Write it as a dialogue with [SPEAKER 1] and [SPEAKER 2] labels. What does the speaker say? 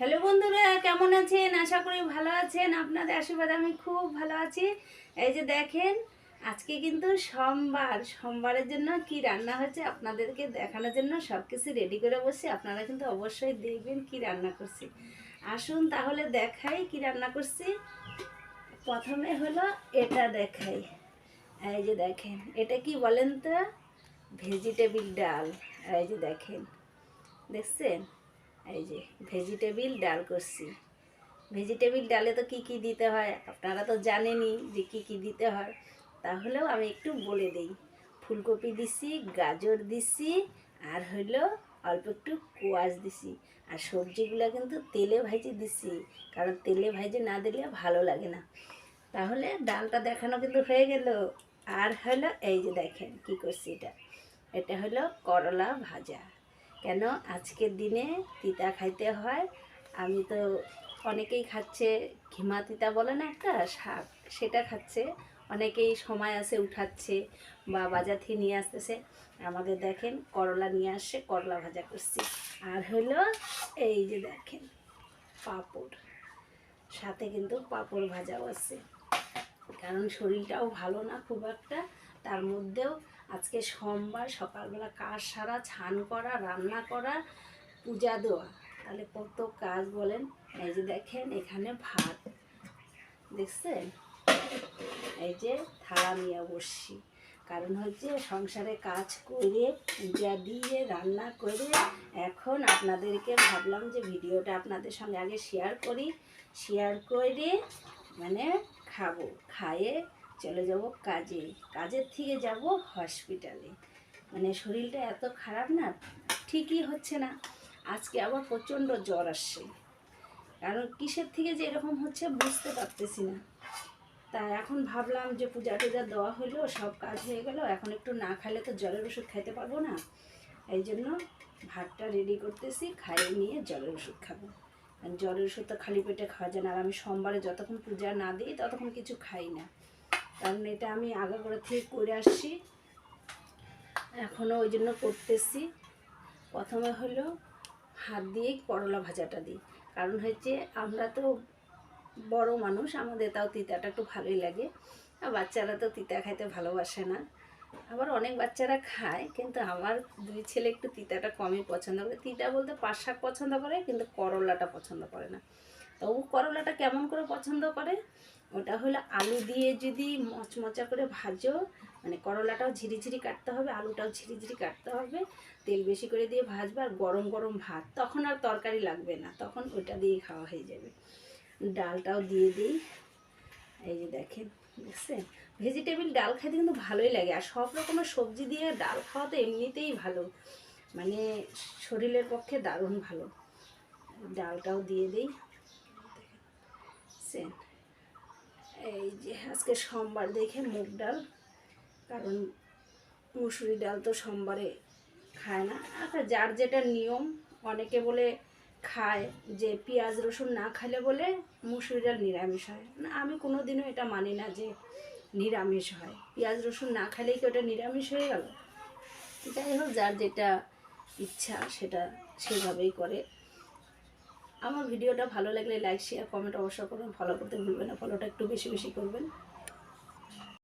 [SPEAKER 1] Hello বন্ধুরা, কেমন আছেন? আশা করি ভালো আছেন। আপনাদের আশীর্বাদ আমি খুব ভালো আছি। এই যে দেখেন, আজকে কিন্তু সোমবার। সোমবারের জন্য কি রান্না হচ্ছে আপনাদেরকে দেখানোর জন্য সব কিছু রেডি করে বসছি। আপনারা কিন্তু অবশ্যই দেখবেন কি রান্না করছি। আসুন তাহলে দেখাই কি রান্না করছি। প্রথমে হলো এটা দেখাই। এই যে দেখেন, এটা কি বলেন তো? ভেজিটেবিল ডাল। এই যে দেখেন, দেখছেন? ভেজিটেবিল ডাল করছি। ভেজিটেবিল ডালে তো কি কি দিতে হয়? আপনারা তো জানেনই যে কি কি দিতে হয়। তাহলেও আমি একটু বলে দিই। ফুলকপি দিছি, গাজর দিছি, আর হইল অল্প একটু কোয়াশ দিছি। আর সবজিগুলো কিন্তু তেলে ভাজে দিছি, কারণ তেলে ভাজে না দিলে ভালো লাগে না। তাহলে ডালটা দেখানো কিন্তু হয়ে গেল। আর হলো এই যে দেখেন কি করছি এটা। এটা হলো করলা ভাজা। কেন আজকের দিনে তিতা খাইতে হয়? আমি তো অনেকেই খাচ্ছে, ঘিমা তিতা বলে না একটা শাক, সেটা খাচ্ছে। অনেকেই সময় আছে উঠাচ্ছে বা বাজার থেকে নিয়ে আসতেছে। আমাদের দেখেন করলা নিয়ে আসছে, করলা ভাজা করছি। আর হলো এই যে দেখেন পাঁপড়, সাথে কিন্তু পাপড় ভাজাও আছে। কারণ শরীরটাও ভালো না খুব একটা, তার মধ্যেও আজকে সোমবার সকালবেলা কাজ সারা ছান করা, রান্না করা, পূজা দেওয়া। তাহলে কত কাজ বলেন? এই যে দেখেন, এখানে ভাত। দেখছেন? এই যে থালা নিয়ে বসছি। কারণ হচ্ছে সংসারে কাজ করে, পূজা দিয়ে, রান্না করে, এখন আপনাদেরকে ভাবলাম যে ভিডিওটা আপনাদের সঙ্গে আগে শেয়ার করি। শেয়ার করে মানে খাব। খায়ে চলে যাব কাজে। কাজের থেকে যাব হসপিটালে মানে শরীরটা এত খারাপ না, ঠিকই হচ্ছে না। আজকে আবার প্রচণ্ড জ্বর আসছে। কারণ কিসের থেকে যে এরকম হচ্ছে বুঝতে পারতেছি না। তা এখন ভাবলাম যে পূজা টুজা দেওয়া হলো, সব কাজ হয়ে গেল। এখন একটু না খেলে তো জলের ওষুধ খাইতে পারব না। এই জন্য ভাতটা রেডি করতেছি, খাইয়ে নিয়ে জলের ওষুধ খাব। জলের ওষুধ তো খালি পেটে খাওয়া যায় না। আর আমি সোমবারে যতক্ষণ পূজা না দিই, ততক্ষণ কিছু খাই না। কারণ এটা আমি আগাগোড়া থেকে করে আসছি। এখনও ওই জন্য করতেছি। প্রথমে হলো হাত দিয়েই করলা ভাজাটা দিই। কারণ হচ্ছে আমরা তো বড় মানুষ, আমাদের তাও তিতাটা একটু ভালোই লাগে। আর বাচ্চারা তো তিতা খাইতে ভালোবাসে না। আবার অনেক বাচ্চারা খায়, কিন্তু আমার দুই ছেলে একটু তিতাটা কমই পছন্দ করে। তিতা বলতে পাট শাক পছন্দ করে, কিন্তু করলাটা পছন্দ করে না। তবু করলাটা কেমন করে পছন্দ করে? ওটা হলো আলু দিয়ে যদি মচমচা করে ভাজো মানে করলাটাও ঝিরিঝিরি কাটতে হবে, আলুটাও ঝিরিঝিরি কাটতে হবে। তেল বেশি করে দিয়ে ভাজবে আর গরম গরম ভাত, তখন আর তরকারি লাগবে না, তখন ওটা দিয়ে খাওয়া হয়ে যাবে। ডালটাও দিয়ে দিই। এই যে দেখেন দেখছেন ভেজিটেবিল ডাল খেতে কিন্তু ভালোই লাগে, আর সব রকমের সবজি দিয়ে ডাল খাওয়া তো এমনিতেই ভালো। মানে শরীরের পক্ষে দারুণ ভালো। ডালটাও দিয়ে দিই। দেখছেন এই যে আজকে সোমবার দেখে মুগ ডাল, কারণ মুসুরি ডাল তো সোমবারে খায় না। আচ্ছা যার যেটা নিয়ম, অনেকে বলে খায় যে পেঁয়াজ রসুন না খেলে বলে মুসুরি ডাল নিরামিষ হয়। না, আমি কোনো দিনও এটা মানি না যে নিরামিষ হয়। পেঁয়াজ রসুন না খেলেই কি ওটা নিরামিষ হয়ে গেল? যাই হোক, যার যেটা ইচ্ছা সেটা সেভাবেই করে। আমার ভিডিওটা ভালো লাগলে লাইক শেয়ার কমেন্ট অবশ্যই করবেন। ফলো করতে ভুলবেন না। ফলোটা একটু বেশি বেশি করবেন।